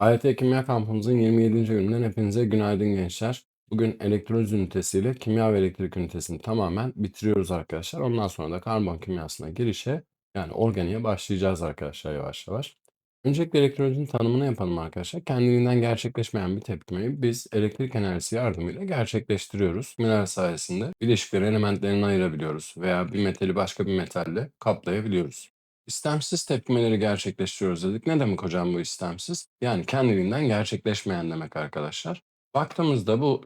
AYT Kimya kampımızın 27. gününden hepinize günaydın gençler. Bugün elektroliz ünitesiyle kimya ve elektrik ünitesini tamamen bitiriyoruz arkadaşlar. Ondan sonra da karbon kimyasına girişe yani organiğe başlayacağız arkadaşlar yavaş yavaş. Öncelikle elektrolizin tanımını yapalım arkadaşlar. Kendiliğinden gerçekleşmeyen bir tepkimeyi biz elektrik enerjisi yardımıyla gerçekleştiriyoruz. Mineral sayesinde bileşikleri elementlerine ayırabiliyoruz veya bir metali başka bir metalle kaplayabiliyoruz. İstemsiz tepkimeleri gerçekleştiriyoruz dedik. Ne demek hocam bu istemsiz? Yani kendiliğinden gerçekleşmeyen demek arkadaşlar. Baktığımızda bu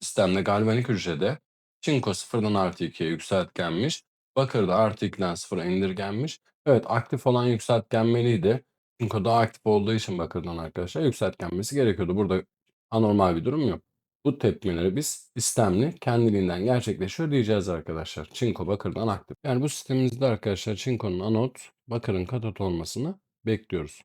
sistemde galvanik hücrede çinko sıfırdan artı 2'ye yükseltgenmiş. Bakır da artı 2'den sıfıra indirgenmiş. Evet aktif olan yükseltgenmeliydi. Çinko daha aktif olduğu için bakırdan arkadaşlar yükseltgenmesi gerekiyordu. Burada anormal bir durum yok. Bu tepkimeleri biz istemli kendiliğinden gerçekleşiyor diyeceğiz arkadaşlar. Çinko bakırdan aktif. Yani bu sistemimizde arkadaşlar çinkonun anot, bakırın katot olmasını bekliyoruz.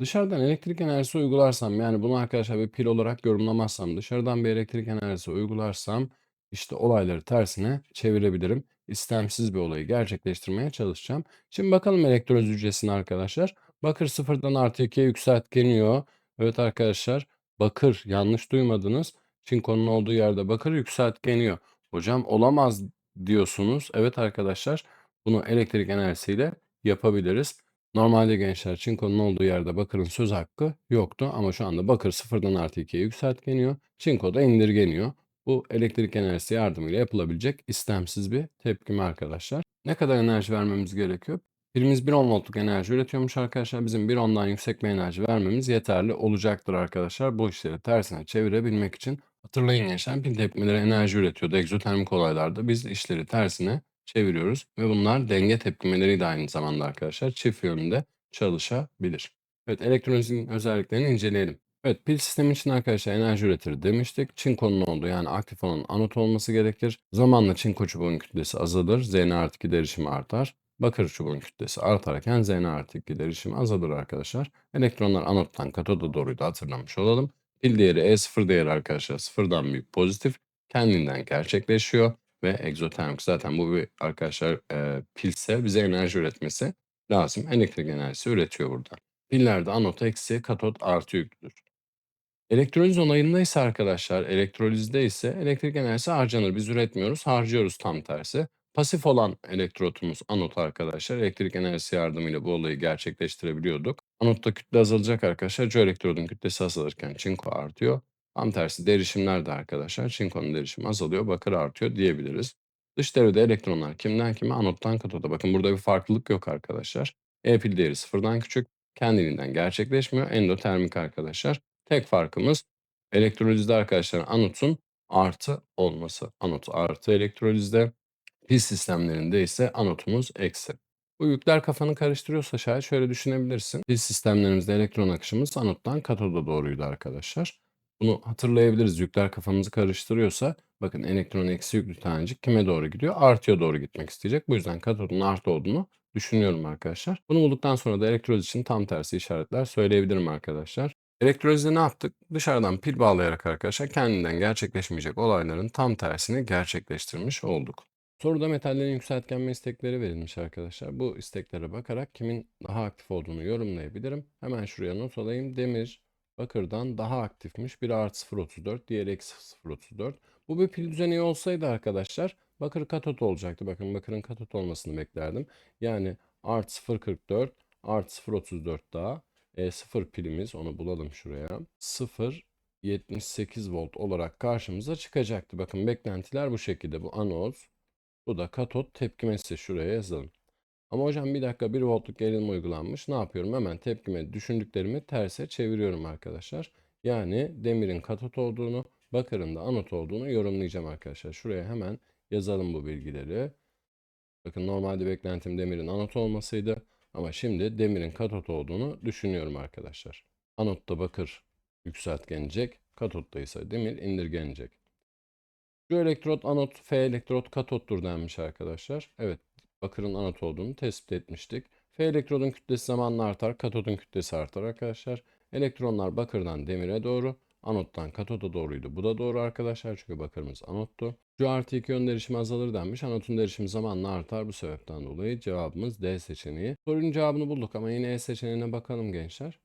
Dışarıdan elektrik enerjisi uygularsam yani bunu arkadaşlar bir pil olarak yorumlamazsam dışarıdan bir elektrik enerjisi uygularsam işte olayları tersine çevirebilirim. İstemsiz bir olayı gerçekleştirmeye çalışacağım. Şimdi bakalım elektroliz hücresine arkadaşlar. Bakır sıfırdan artı 2'ye yükseltgeniyor. Evet arkadaşlar bakır yanlış duymadınız. Çinkonun olduğu yerde bakır yükseltgeniyor. Hocam olamaz diyorsunuz. Evet arkadaşlar bunu elektrik enerjisiyle yapabiliriz. Normalde gençler çinkonun olduğu yerde bakırın söz hakkı yoktu ama şu anda bakır sıfırdan artı 2'ye yükseltgeniyor. Çinko da indirgeniyor. Bu elektrik enerjisi yardımıyla yapılabilecek istemsiz bir tepkime arkadaşlar. Ne kadar enerji vermemiz gerekiyor? Birimiz 1 10 voltluk enerji üretiyormuş arkadaşlar. Bizim 1 10'dan yüksek bir enerji vermemiz yeterli olacaktır arkadaşlar. Bu işleri tersine çevirebilmek için hatırlayın gençler pil tepkimeleri enerji üretiyordu. Egzotermik olaylarda biz işleri tersine çeviriyoruz ve bunlar denge tepkimeleri de aynı zamanda arkadaşlar çift yönde çalışabilir. Evet elektronizin özelliklerini inceleyelim. Evet pil sistemi için arkadaşlar enerji üretir demiştik. Çinkonun olduğu yani aktif olan anot olması gerekir. Zamanla çinko çubuğun kütlesi azalır. Zn artı 2 derişimi artar. Bakır çubuğun kütlesi artarken Zn artı 2 derişimi azalır arkadaşlar. Elektronlar anottan katoda doğruydu hatırlamış olalım. Pil değeri E0 değeri arkadaşlar sıfırdan büyük pozitif kendinden gerçekleşiyor ve egzotermik zaten bu bir arkadaşlar e, pilse bize enerji üretmesi lazım. Elektrik enerjisi üretiyor burada. Pillerde anot eksi, katot artı yüklüdür. Elektroliz onayında ise arkadaşlar, elektrolizde ise elektrik enerjisi harcanır. Biz üretmiyoruz, harcıyoruz tam tersi. Pasif olan elektrotumuz anot arkadaşlar. Elektrik enerjisi yardımıyla bu olayı gerçekleştirebiliyorduk. Anotta kütle azalacak arkadaşlar. Cu elektrodun kütlesi azalırken çinko artıyor. Tam tersi derişimler de arkadaşlar. Çinkonun derişimi azalıyor, bakır artıyor diyebiliriz. Dış devrede elektronlar kimden kime? Anottan katoda. Bakın burada bir farklılık yok arkadaşlar. E pil değeri sıfırdan küçük. Kendiliğinden gerçekleşmiyor. Endotermik arkadaşlar. Tek farkımız elektrolizde arkadaşlar anotun artı olması. Anot artı elektrolizde. Pil sistemlerinde ise anotumuz eksi. Bu yükler kafanı karıştırıyorsa şayet şöyle düşünebilirsin. Pil sistemlerimizde elektron akışımız anottan katoda doğruydu arkadaşlar. Bunu hatırlayabiliriz. Yükler kafamızı karıştırıyorsa bakın elektron eksi yüklü tanecik kime doğru gidiyor? Artıya doğru gitmek isteyecek. Bu yüzden katodun artı olduğunu düşünüyorum arkadaşlar. Bunu bulduktan sonra da elektroliz için tam tersi işaretler söyleyebilirim arkadaşlar. Elektrolizde ne yaptık? Dışarıdan pil bağlayarak arkadaşlar kendinden gerçekleşmeyecek olayların tam tersini gerçekleştirmiş olduk. Soruda metallerin yükseltgenme istekleri verilmiş arkadaşlar. Bu isteklere bakarak kimin daha aktif olduğunu yorumlayabilirim. Hemen şuraya not alayım. Demir bakırdan daha aktifmiş. Biri artı 0.34, diğeri eksi 0.34. Bu bir pil düzeni olsaydı arkadaşlar bakır katot olacaktı. Bakın bakırın katot olmasını beklerdim. Yani artı 0.44 artı 0.34 daha. E, 0 pilimiz onu bulalım şuraya. 0 78 volt olarak karşımıza çıkacaktı. Bakın beklentiler bu şekilde. Bu anot, bu da katot tepkimesi. Şuraya yazalım. Ama hocam bir dakika 1 voltluk gerilim uygulanmış. Ne yapıyorum? Hemen tepkime düşündüklerimi terse çeviriyorum arkadaşlar. Yani demirin katot olduğunu, bakırın da anot olduğunu yorumlayacağım arkadaşlar. Şuraya hemen yazalım bu bilgileri. Bakın normalde beklentim demirin anot olmasıydı. Ama şimdi demirin katot olduğunu düşünüyorum arkadaşlar. Anotta bakır yükseltgenecek, katotta ise demir indirgenecek. Şu elektrot anot, F elektrot katottur denmiş arkadaşlar. Evet, bakırın anot olduğunu tespit etmiştik. F elektrodun kütlesi zamanla artar, katodun kütlesi artar arkadaşlar. Elektronlar bakırdan demire doğru, anottan katoda doğruydu. Bu da doğru arkadaşlar çünkü bakırımız anottu. Şu artı 2 yön derişimi azalır denmiş. Anotun derişimi zamanla artar bu sebepten dolayı cevabımız D seçeneği. Sorunun cevabını bulduk ama yine E seçeneğine bakalım gençler.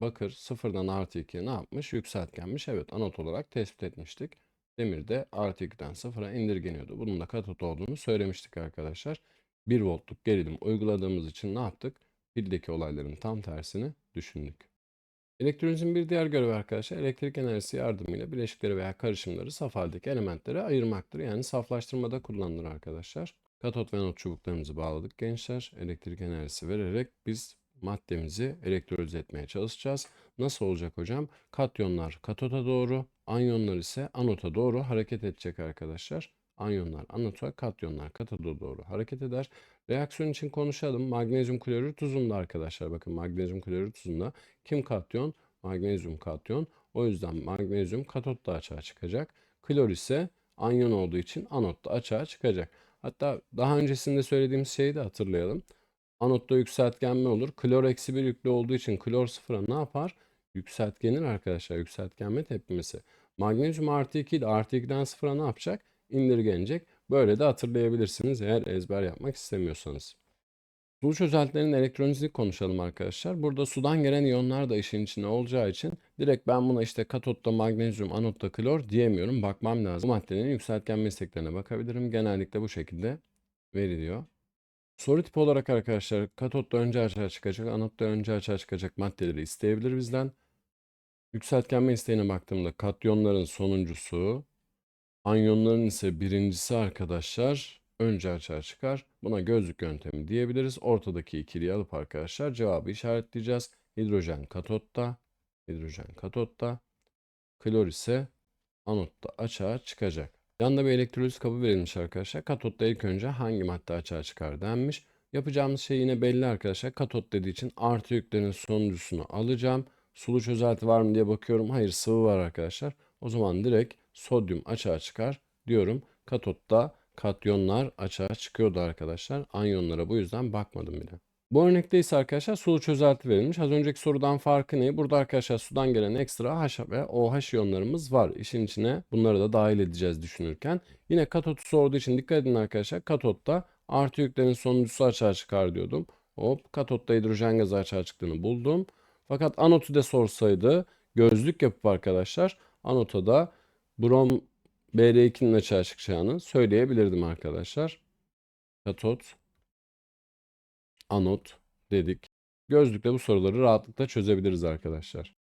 Bakır sıfırdan artı 2'ye ne yapmış? Yükseltgenmiş. Evet anot olarak tespit etmiştik. Demir de artı 2'den sıfıra indirgeniyordu. Bunun da katot olduğunu söylemiştik arkadaşlar. 1 voltluk gerilim uyguladığımız için ne yaptık? Pildeki olayların tam tersini düşündük. Elektrolizin bir diğer görevi arkadaşlar elektrik enerjisi yardımıyla bileşikleri veya karışımları saf haldeki elementlere ayırmaktır. Yani saflaştırmada kullanılır arkadaşlar. Katot ve anot çubuklarımızı bağladık gençler. Elektrik enerjisi vererek biz maddemizi elektrolize etmeye çalışacağız. Nasıl olacak hocam? Katyonlar katota doğru, anyonlar ise anota doğru hareket edecek arkadaşlar. Anyonlar anota, katyonlar katoda doğru hareket eder. Reaksiyon için konuşalım. Magnezyum klorür tuzunda arkadaşlar. Bakın magnezyum klorür tuzunda kim katyon? Magnezyum katyon. O yüzden magnezyum katotta açığa çıkacak. Klor ise anyon olduğu için anotta açığa çıkacak. Hatta daha öncesinde söylediğimiz şeyi de hatırlayalım. Anotta yükseltgenme olur. Klor eksi bir yüklü olduğu için klor sıfıra ne yapar? Yükseltgenir arkadaşlar. Yükseltgenme tepkimesi. Magnezyum artı 2 ile artı 2'den sıfıra ne yapacak? İndirgenecek. Böyle de hatırlayabilirsiniz eğer ezber yapmak istemiyorsanız. Sulu çözeltilerin elektronizini konuşalım arkadaşlar. Burada sudan gelen iyonlar da işin içinde olacağı için direkt ben buna işte katotta magnezyum, anotta klor diyemiyorum. Bakmam lazım. Bu maddenin yükseltgenme isteklerine bakabilirim. Genellikle bu şekilde veriliyor. Soru tipi olarak arkadaşlar katotta önce açığa çıkacak, anotta önce açığa çıkacak maddeleri isteyebilir bizden. Yükseltgenme isteğine baktığımda katyonların sonuncusu, anyonların ise birincisi arkadaşlar önce açığa çıkar. Buna gözlük yöntemi diyebiliriz. Ortadaki ikiliyi alıp arkadaşlar cevabı işaretleyeceğiz. Hidrojen katotta, hidrojen katotta, klor ise anotta açığa çıkacak. Yanında bir elektroliz kabı verilmiş arkadaşlar. Katotta ilk önce hangi madde açığa çıkar denmiş. Yapacağımız şey yine belli arkadaşlar. Katot dediği için artı yüklerin sonuncusunu alacağım. Sulu çözelti var mı diye bakıyorum. Hayır sıvı var arkadaşlar. O zaman direkt sodyum açığa çıkar diyorum. Katotta katyonlar açığa çıkıyordu arkadaşlar. Anyonlara bu yüzden bakmadım bile. Bu örnekte ise arkadaşlar sulu çözelti verilmiş. Az önceki sorudan farkı ne? Burada arkadaşlar sudan gelen ekstra H ve OH iyonlarımız var. İşin içine bunları da dahil edeceğiz düşünürken. Yine katotu sorduğu için dikkat edin arkadaşlar. Katotta artı yüklerin sonuncusu açığa çıkar diyordum. Hop katotta hidrojen gazı açığa çıktığını buldum. Fakat anotu da sorsaydı gözlük yapıp arkadaşlar anota da brom Br2'nin açığa çıkacağını söyleyebilirdim arkadaşlar. Katot anot dedik. Gözlükle bu soruları rahatlıkla çözebiliriz arkadaşlar.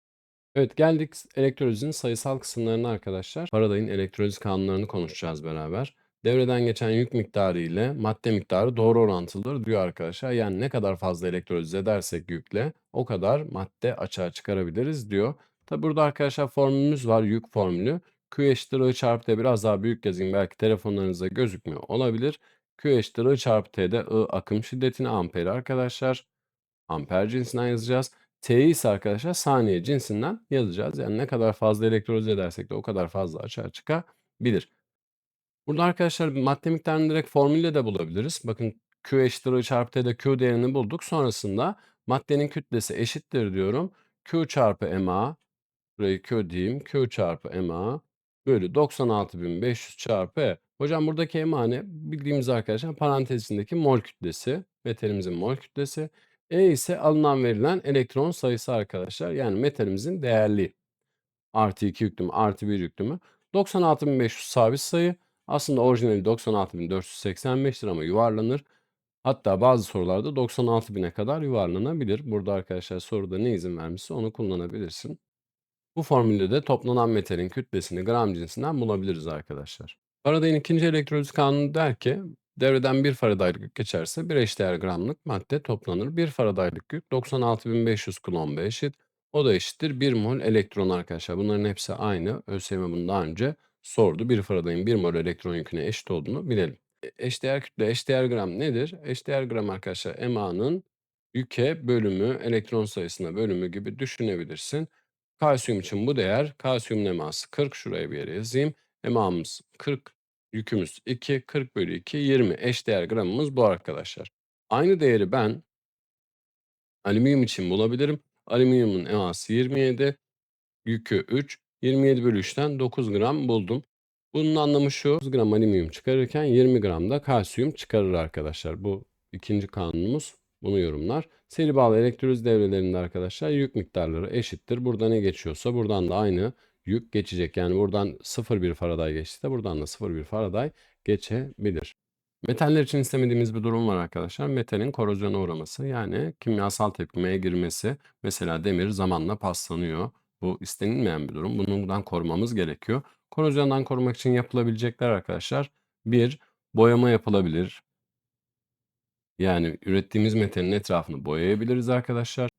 Evet geldik elektrolizin sayısal kısımlarına arkadaşlar. Faraday'ın elektroliz kanunlarını konuşacağız beraber. Devreden geçen yük miktarı ile madde miktarı doğru orantılıdır diyor arkadaşlar. Yani ne kadar fazla elektroliz edersek yükle o kadar madde açığa çıkarabiliriz diyor. Tabi burada arkadaşlar formülümüz var yük formülü. Q eşittir I çarpı T biraz daha büyük yazayım belki telefonlarınızda gözükmüyor olabilir. Q eşittir I çarpı T'de I akım şiddetini amperi arkadaşlar. Amper cinsinden yazacağız. T'yi ise arkadaşlar saniye cinsinden yazacağız. Yani ne kadar fazla elektrolize edersek de o kadar fazla açığa çıkabilir. Burada arkadaşlar madde miktarını direkt formülle de bulabiliriz. Bakın Q eşittir I çarpı T'de Q değerini bulduk. Sonrasında maddenin kütlesi eşittir diyorum. Q çarpı MA, burayı Q diyeyim. Q çarpı MA bölü 96.500 çarpı E. Hocam buradaki MA ne? Bildiğimiz arkadaşlar parantez içindeki mol kütlesi. Metalimizin mol kütlesi. E ise alınan verilen elektron sayısı arkadaşlar. Yani metalimizin değerli. Artı 2 yüklü mü? Artı 1 yüklü mü? 96.500 sabit sayı. Aslında orijinali 96.485'tir ama yuvarlanır. Hatta bazı sorularda 96.000'e kadar yuvarlanabilir. Burada arkadaşlar soruda ne izin vermişse onu kullanabilirsin. Bu formülde de toplanan metalin kütlesini gram cinsinden bulabiliriz arkadaşlar. Faraday'ın ikinci elektroliz kanunu der ki devreden 1 Faradaylık geçerse bir eşdeğer gramlık madde toplanır. 1 Faradaylık yük 96.500 Coulomb'a eşit. O da eşittir 1 mol elektron arkadaşlar. Bunların hepsi aynı. ÖSYM bunu daha önce sordu. 1 Faraday'ın 1 mol elektron yüküne eşit olduğunu bilelim. E, Eşdeğer kütle, eşdeğer gram nedir? Eşdeğer gram arkadaşlar MA'nın yüke bölümü, elektron sayısına bölümü gibi düşünebilirsin. Kalsiyum için bu değer, kalsiyumun eması 40. Şuraya bir yere yazayım. Emamız 40, yükümüz 2, 40 bölü 2, 20. Eşdeğer gramımız bu arkadaşlar. Aynı değeri ben alüminyum için bulabilirim. Alüminyumun eması 27, yükü 3, 27 bölü 3'ten 9 gram buldum. Bunun anlamı şu, 100 gram alüminyum çıkarırken 20 gram da kalsiyum çıkarır arkadaşlar. Bu ikinci kanunumuz bunu yorumlar. Seri bağlı elektroliz devrelerinde arkadaşlar yük miktarları eşittir. Burada ne geçiyorsa buradan da aynı yük geçecek. Yani buradan 0,1 Faraday geçti buradan da 0,1 Faraday geçebilir. Metaller için istemediğimiz bir durum var arkadaşlar. Metalin korozyona uğraması yani kimyasal tepkimeye girmesi. Mesela demir zamanla paslanıyor. Bu istenilmeyen bir durum. Bundan korumamız gerekiyor. Korozyondan korumak için yapılabilecekler arkadaşlar. Bir, boyama yapılabilir. Yani ürettiğimiz metalin etrafını boyayabiliriz arkadaşlar.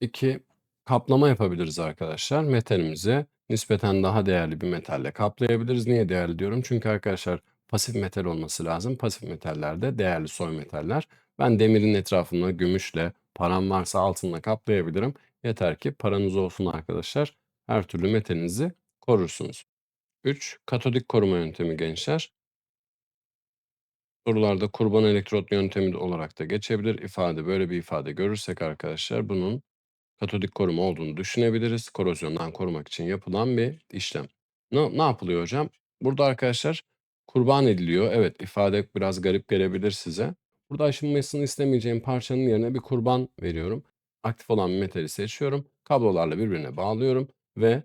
2. Kaplama yapabiliriz arkadaşlar. Metalimizi nispeten daha değerli bir metalle kaplayabiliriz. Niye değerli diyorum? Çünkü arkadaşlar pasif metal olması lazım. Pasif metaller de değerli soy metaller. Ben demirin etrafını gümüşle, param varsa altınla kaplayabilirim. Yeter ki paranız olsun arkadaşlar. Her türlü metalinizi korursunuz. 3. Katodik koruma yöntemi gençler. Sorularda kurban elektrot yöntemi olarak da geçebilir. İfade böyle bir ifade görürsek arkadaşlar bunun katodik koruma olduğunu düşünebiliriz. Korozyondan korumak için yapılan bir işlem. Ne, ne yapılıyor hocam? Burada arkadaşlar kurban ediliyor. Evet ifade biraz garip gelebilir size. Burada aşınmasını istemeyeceğim parçanın yerine bir kurban veriyorum. Aktif olan bir metali seçiyorum. Kablolarla birbirine bağlıyorum ve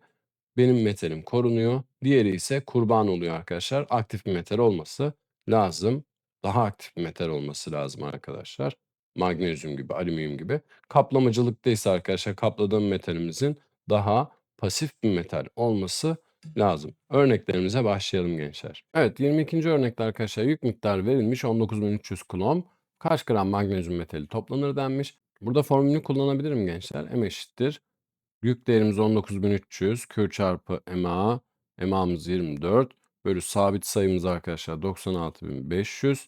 benim metalim korunuyor. Diğeri ise kurban oluyor arkadaşlar. Aktif bir metal olması lazım. Daha aktif bir metal olması lazım arkadaşlar. Magnezyum gibi, alüminyum gibi. Kaplamacılıkta ise arkadaşlar kapladığım metalimizin daha pasif bir metal olması lazım. Örneklerimize başlayalım gençler. Evet 22. örnekte arkadaşlar yük miktarı verilmiş 19.300 kulom. Kaç gram magnezyum metali toplanır denmiş. Burada formülünü kullanabilirim gençler. M eşittir Yük değerimiz 19.300. Q çarpı MA. MA'mız 24. Bölü sabit sayımız arkadaşlar 96.500.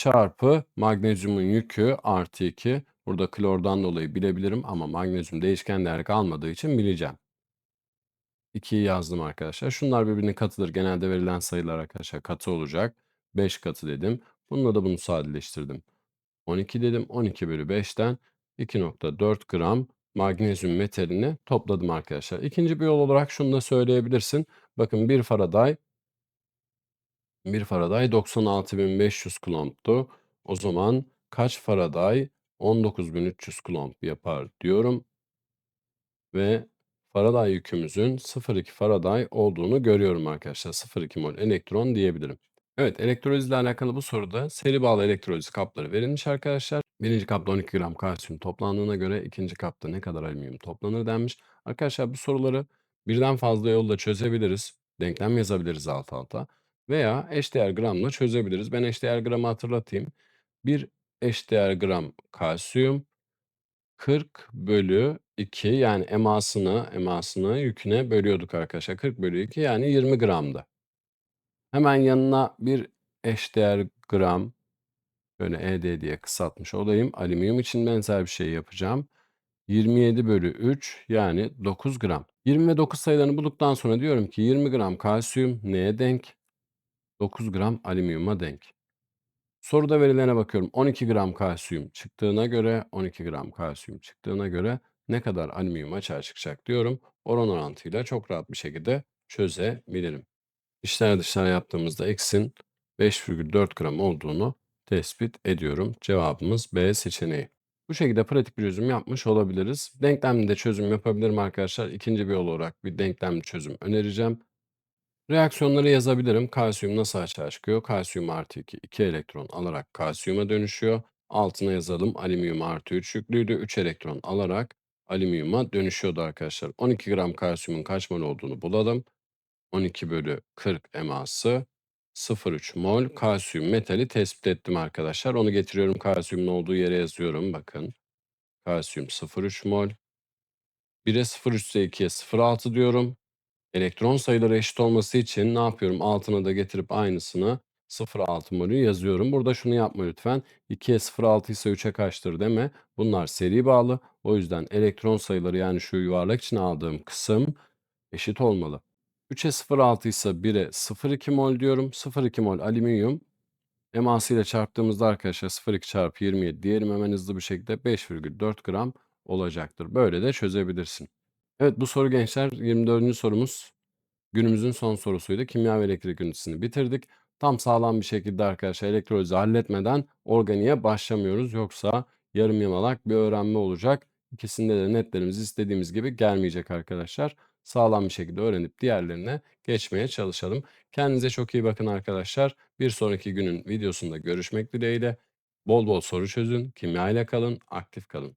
Çarpı magnezyumun yükü artı 2. Burada klordan dolayı bilebilirim ama magnezyum değişken değer kalmadığı için bileceğim. 2'yi yazdım arkadaşlar. Şunlar birbirine katıdır. Genelde verilen sayılar arkadaşlar katı olacak. 5 katı dedim. Bununla da bunu sadeleştirdim. 12 dedim. 12 bölü 5'ten 2.4 gram magnezyum metalini topladım arkadaşlar. İkinci bir yol olarak şunu da söyleyebilirsin. Bakın 1 Faraday 1 Faraday 96.500 coulomb'tu. O zaman kaç Faraday 19.300 coulomb yapar diyorum. Ve Faraday yükümüzün 0,2 Faraday olduğunu görüyorum arkadaşlar. 0,2 mol elektron diyebilirim. Evet, elektrolizle alakalı bu soruda seri bağlı elektroliz kapları verilmiş arkadaşlar. Birinci kapta 12 gram kalsiyum toplandığına göre ikinci kapta ne kadar alüminyum toplanır denmiş. Arkadaşlar bu soruları birden fazla yolla çözebiliriz. Denklem yazabiliriz alt alta. Veya eşdeğer gramla çözebiliriz. Ben eşdeğer gramı hatırlatayım. Bir eşdeğer gram kalsiyum 40 bölü 2 yani emasını, emasını yüküne bölüyorduk arkadaşlar. 40 bölü 2 yani 20 gramdı. Hemen yanına bir eşdeğer gram, böyle ED diye kısaltmış olayım. Alüminyum için benzer bir şey yapacağım. 27 bölü 3 yani 9 gram. 20 ve 9 sayılarını bulduktan sonra diyorum ki 20 gram kalsiyum neye denk? 9 gram alüminyuma denk. Soruda verilene bakıyorum. 12 gram kalsiyum çıktığına göre 12 gram kalsiyum çıktığına göre ne kadar alüminyum açığa çıkacak diyorum. Oran orantıyla çok rahat bir şekilde çözebilirim. İçler dışlar yaptığımızda x'in 5,4 gram olduğunu tespit ediyorum. Cevabımız B seçeneği. Bu şekilde pratik bir çözüm yapmış olabiliriz. Denklemde çözüm yapabilirim arkadaşlar. İkinci bir yol olarak bir denklemli çözüm önereceğim. Reaksiyonları yazabilirim. Kalsiyum nasıl açığa çıkıyor? Kalsiyum artı 2, 2 elektron alarak kalsiyuma dönüşüyor. Altına yazalım. Alüminyum artı 3 yüklüydü. 3 elektron alarak alüminyuma dönüşüyordu arkadaşlar. 12 gram kalsiyumun kaç mol olduğunu bulalım. 12 bölü 40 eması 0,3 mol kalsiyum metali tespit ettim arkadaşlar. Onu getiriyorum kalsiyumun olduğu yere yazıyorum. Bakın kalsiyum 0,3 mol. 1'e 0,3 ise 2'ye 0,6 diyorum. Elektron sayıları eşit olması için ne yapıyorum? Altına da getirip aynısını 0,6 molü yazıyorum. Burada şunu yapma lütfen. 2'ye 0,6 ise 3'e kaçtır deme. Bunlar seri bağlı. O yüzden elektron sayıları yani şu yuvarlak için aldığım kısım eşit olmalı. 3'e 0,6 ise 1'e 0,2 mol diyorum. 0,2 mol alüminyum eması ile çarptığımızda arkadaşlar 0,2 çarpı 27 diyelim hemen hızlı bir şekilde 5,4 gram olacaktır. Böyle de çözebilirsin. Evet bu soru gençler 24. sorumuz. Günümüzün son sorusuydu. Kimya ve elektrik ünitesini bitirdik. Tam sağlam bir şekilde arkadaşlar elektrolizi halletmeden organiğe başlamıyoruz. Yoksa yarım yamalak bir öğrenme olacak. İkisinde de netlerimiz istediğimiz gibi gelmeyecek arkadaşlar. Sağlam bir şekilde öğrenip diğerlerine geçmeye çalışalım. Kendinize çok iyi bakın arkadaşlar. Bir sonraki günün videosunda görüşmek dileğiyle. Bol bol soru çözün, kimya ile kalın, aktif kalın.